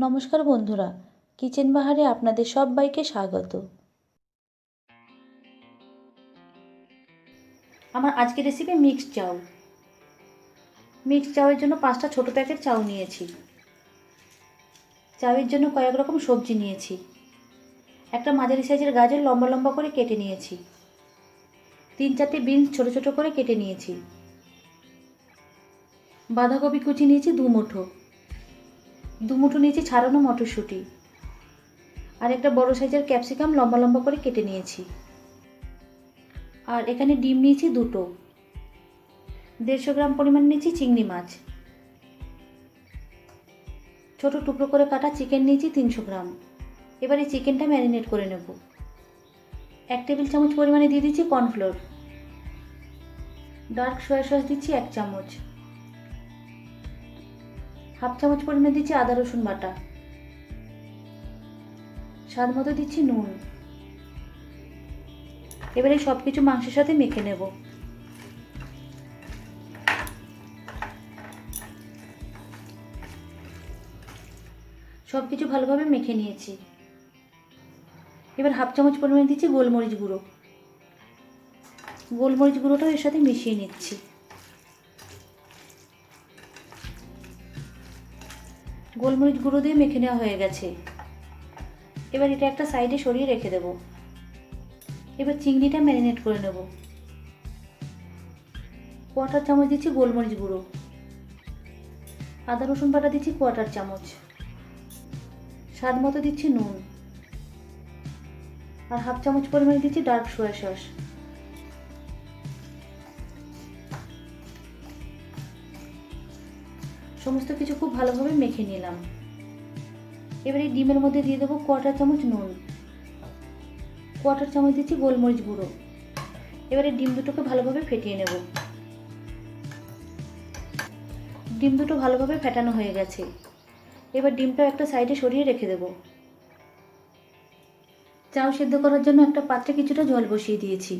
নমস্কার বন্ধুরা, কিচেন বাহারে আপনাদের সবাইকে স্বাগত। আমার আজকের রেসিপি মিক্সড চাউ। মিক্সড চাউয়ের জন্য পাঁচটা ছোটো প্যাকেট চাউ নিয়েছি। চাউয়ের জন্য কয়েক রকম সবজি নিয়েছি। একটা মাঝারি সাইজের গাজর লম্বা লম্বা করে কেটে নিয়েছি। তিন চারটে বিনস ছোটো ছোটো করে কেটে নিয়েছি। বাঁধাকপি কুচি নিয়েছি দু মুঠো। দু মুঠো নিয়েছি ছাড়ানো মটরশুঁটি। আর একটা বড় সাইজের ক্যাপসিকাম লম্বা লম্বা করে কেটে নিয়েছি। আর এখানে ডিম নিয়েছি দুটো। দেড়শো গ্রাম পরিমাণ নিয়েছি চিংড়ি মাছ। ছোট টুকরো করে কাটা চিকেন নিয়েছি তিনশো গ্রাম। এবার এই চিকেনটা ম্যারিনেট করে নেব। এক টেবিল চামচ পরিমাণে দিয়ে দিচ্ছি কর্নফ্লোর। ডার্ক সয়া সস দিচ্ছি এক চামচ। হাফ চামচ পরিমাণে দিচ্ছি আদা, রসুন বাটা। স্বাদ মতো দিচ্ছি নুন। এবারে সব কিছু মাংসের সাথে মেখে নেব। সব কিছু ভালোভাবে মেখে নিয়েছি। এবার হাফ চামচ পরিমাণে দিচ্ছি গোলমরিচ গুঁড়ো। গোলমরিচ গুঁড়োটাও এর সাথে মিশিয়ে নিচ্ছি। গোলমরিচ গুঁড়ো দিয়ে মেখে নেওয়া হয়ে গেছে। এবার এটা একটা সাইডে সরিয়ে রেখে দেব। এবার চিংড়িটা ম্যারিনেট করে নেব। কোয়াটার চামচ দিচ্ছি গোলমরিচ গুঁড়ো। আদা, রসুন বাটা দিচ্ছি কোয়াটার চামচ। স্বাদ মতো দিচ্ছি নুন। আর হাফ চামচ পরিমাণে দিচ্ছি ডার্ক সোয়া সস। সমস্ত কিছু খুব ভালোভাবে মেখে নিলাম। এবার ডিমের মধ্যে দিয়ে দেবো কোয়াটার চামচ নুন। কোয়াটার চামচ দিচ্ছি গোলমরিচ গুঁড়ো। এবারে ডিম দুটোকে ভালোভাবে ফেটিয়ে নেব। ডিম দুটো ভালোভাবে ফেটানো হয়ে গেছে। এবার ডিমটা একটা সাইডে সরিয়ে রেখে দেব। চাউ সেদ্ধ করার জন্য একটা পাত্রে কিছুটা জল বসিয়ে দিয়েছি।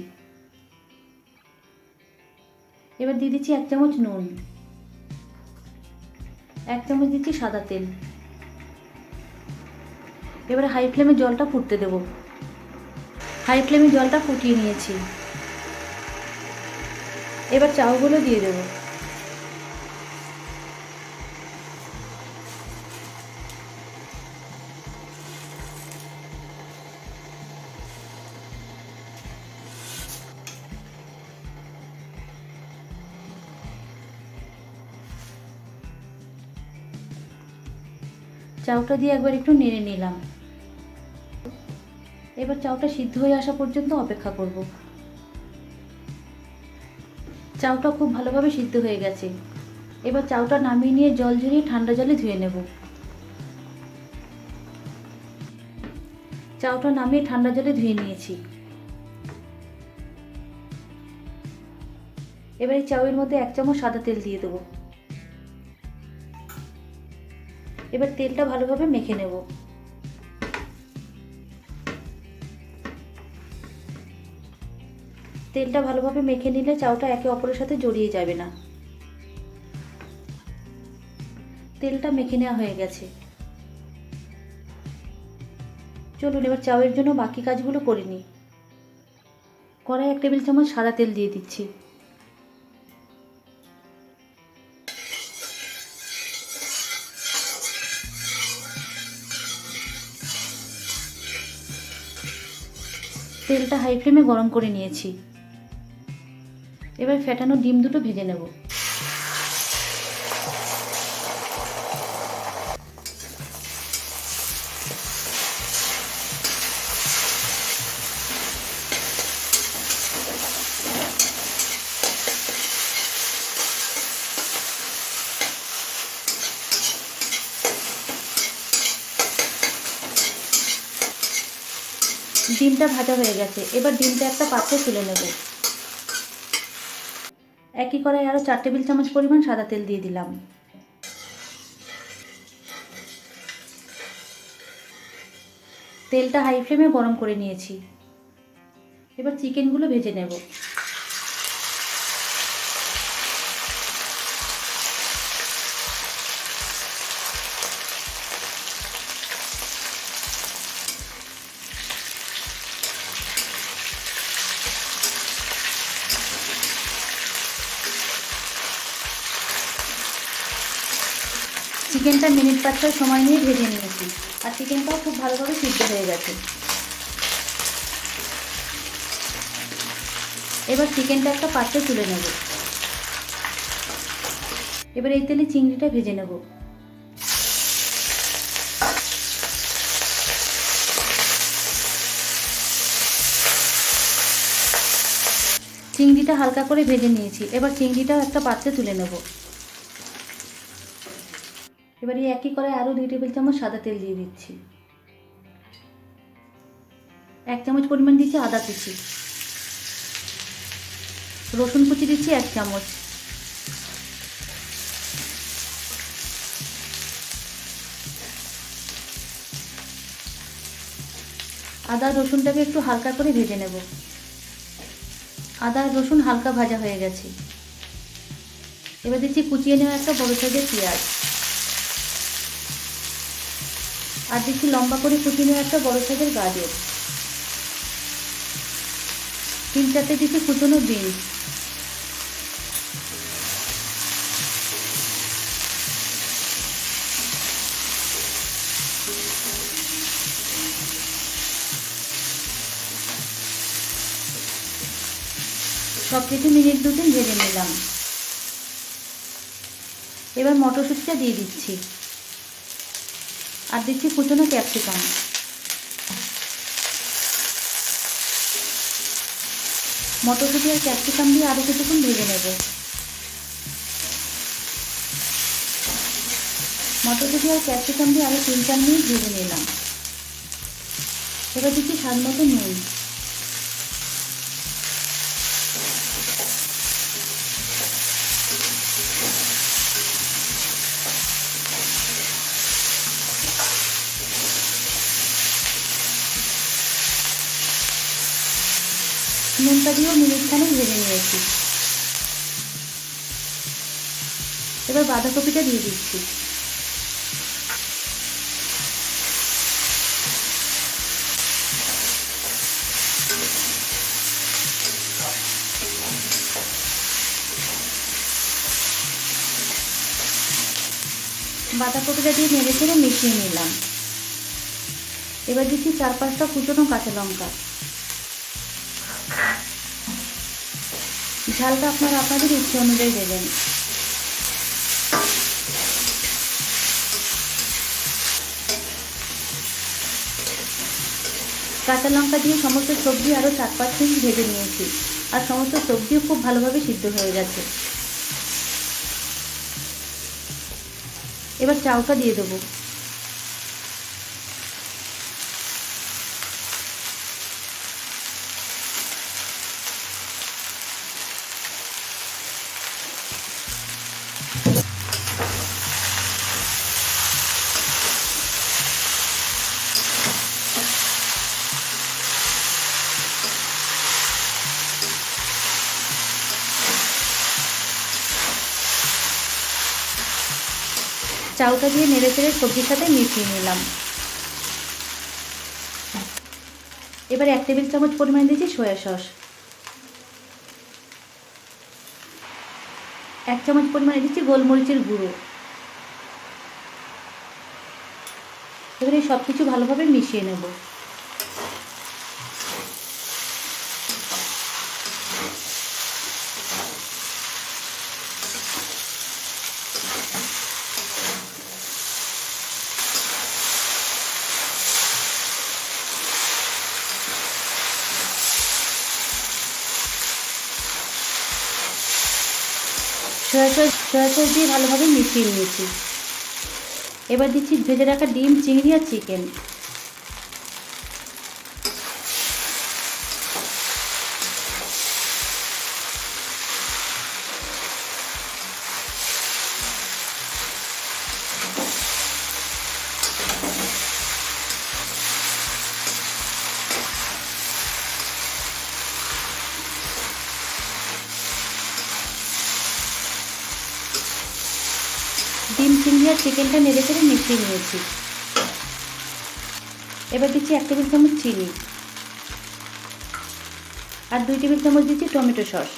এবার দিয়ে দিচ্ছি এক চামচ নুন। এক চামচ দিচ্ছি সাদা তেল। এবারে হাই ফ্লেমে জলটা ফুটতে দেব। হাই ফ্লেমে জলটা ফুটিয়ে নিয়েছি। এবার চাউগুলো দিয়ে দেব। চাউটা দিয়ে একবার একটু নেড়ে নিলাম। এবার চাউটা সিদ্ধ হয়ে আসা পর্যন্ত অপেক্ষা করব। চাউটা খুব ভালোভাবে সিদ্ধ হয়ে গেছে। এবার চাউটা নামিয়ে নিয়ে জল ঝরিয়ে ঠান্ডা জলে ধুয়ে নেব। চাউটা নামিয়ে ঠান্ডা জলে ধুয়ে নিয়েছি। এবার এই চাউয়ের মধ্যে এক চামচ সাদা তেল দিয়ে দেবো। এবার তেলটা ভালোভাবে মেখে নেব। তেলটা ভালোভাবে মেখে নিলে চাউটা একে অপরের সাথে জড়িয়ে যাবে না। তেলটা মেখে নেওয়া হয়ে গেছে। চলুন এবার চাউয়ের জন্য বাকি কাজগুলো করে নিই। কড়াই এক টেবিল চামচ সাদা তেল দিয়ে দিচ্ছি। তেলটা হাই ফ্লেমে গরম করে নিয়েছি। এবার ফ্যাটানো ডিম দুটো ভেজে নেব। ডিমটা ভাজা হয়ে গেছে। এবার ডিমটা একটা পাত্রে তুলে নেব। একই কড়াই আরও চার টেবিল চামচ পরিমাণ সাদা তেল দিয়ে দিলাম। তেলটা হাই ফ্লেমে গরম করে নিয়েছি। এবার চিকেনগুলো ভেজে নেব। চিকেনটা মিনিট পাঁচ ছয় সময় নিয়ে ভেজে নিয়েছি। আর চিকেনটাও খুব ভালোভাবে সিদ্ধ হয়ে গেছে। এবার চিকেনটা একটা পাত্রে তুলে নেব। এবার এই তেলে চিংড়িটা ভেজে নেব। চিংড়িটা হালকা করে ভেজে নিয়েছি। এবার চিংড়িটাও একটা পাত্রে তুলে নেব। এবার একই করে আরও দুই টেবিল চামচ সাদা তেল দিয়ে দিচ্ছি। এক চামচ পরিমাণ দিচ্ছি আদা কুচি। রসুন কুচি দিচ্ছি এক চামচ। আদা রসুনটাকে একটু হালকা করে ভেজে নেব। আদা রসুন হালকা ভাজা হয়ে গেছে। এবার দিচ্ছি কুচিয়ে নেওয়া একটা বড় সাইজের পেঁয়াজ। আর দিচ্ছি লম্বা করে কুচিয়ে নেওয়া একটা বড় সাইজের গাজর। তিন চারটে দিচ্ছি কুচনো বিনস। সব কিছু মিনিট দু তিন ভেজে নিলাম। এবার মটরশুঁটিটা দিয়ে দিচ্ছি। আর দিচ্ছি কুচনো ক্যাপসিকাম। মটরশুঁটি আর ক্যাপসিকাম দিয়ে আরও কিছুক্ষণ ভেজে নেব। মটরশুঁটি আর ক্যাপসিকাম দিয়ে আরও তিন চার মিনিট ভেজে নিলাম। এবার দিচ্ছি স্বাদ মতো নুন। নুনটা দিয়েও মিনিটখানে ভেজে নিয়েছি। এবার বাঁধাকপিটা দিয়ে দিচ্ছি। বাঁধাকপিটা দিয়ে নেড়ে চেড়ে মিশিয়ে নিলাম। এবার দিচ্ছি চার পাঁচটা কুচনো কাঁচা লঙ্কা। ঝালটা আপনারা আপনাদের ইচ্ছে অনুযায়ী দেবেন। কাঁচা লঙ্কা দিয়ে সমস্ত সবজি আরও চার পাঁচ মিনিট ভেজে নিয়েছি। আর সমস্ত সবজিও খুব ভালোভাবে সিদ্ধ হয়ে গেছে। এবার চাউটা দিয়ে দেবো। চাউটা দিয়ে নেড়ে চেড়ে সবজির সাথে মিশিয়ে নিলাম। এবার এক টেবিল চামচ পরিমাণ দিয়েছি সয়া সস। এক চামচ পরিমাণে দিচ্ছি গোলমরিচের গুঁড়ো। এবারে সব কিছু ভালোভাবে মিশিয়ে নেব। সয়া সস দিয়ে ভালোভাবে মিশিয়ে নিয়েছি। এবার দিচ্ছি ভেজে রাখা ডিম চিংড়ি আর চিকেন। চিকেনটা নেড়ে চেড়ে মিশিয়ে নিয়েছি। এবার দিচ্ছি এক টেবিল চামচ চিনি। আর দুই টেবিল চামচ দিচ্ছি টমেটো সস।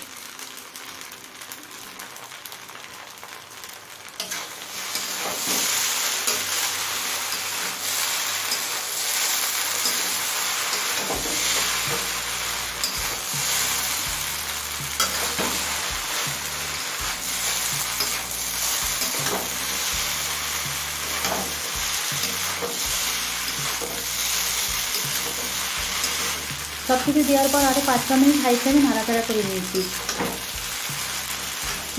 সব কিছু দেওয়ার পর আরও পাঁচ ছ মিনিট হাই ফ্লেমে নাড়াচাড়া করে নিয়েছি।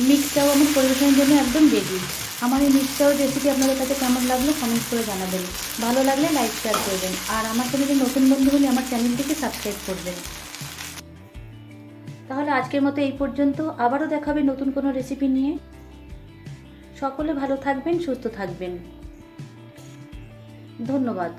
মিক্সটাও আমার পরিবেশনের জন্য একদম রেডি আমার এই মিক্সচার রেসিপি আপনাদের কাছে কেমন লাগল কমেন্ট করে জানাবেন। ভালো লাগলে লাইক শেয়ার করবেন। আর আমার চ্যানেলে নতুন বন্ধু হলে আমার চ্যানেলটিকে সাবস্ক্রাইব করবেন। তাহলে আজকের মতো এই পর্যন্ত। আবারও দেখাবে নতুন কোনো রেসিপি নিয়ে। সকলে ভালো থাকবেন, সুস্থ থাকবেন। ধন্যবাদ।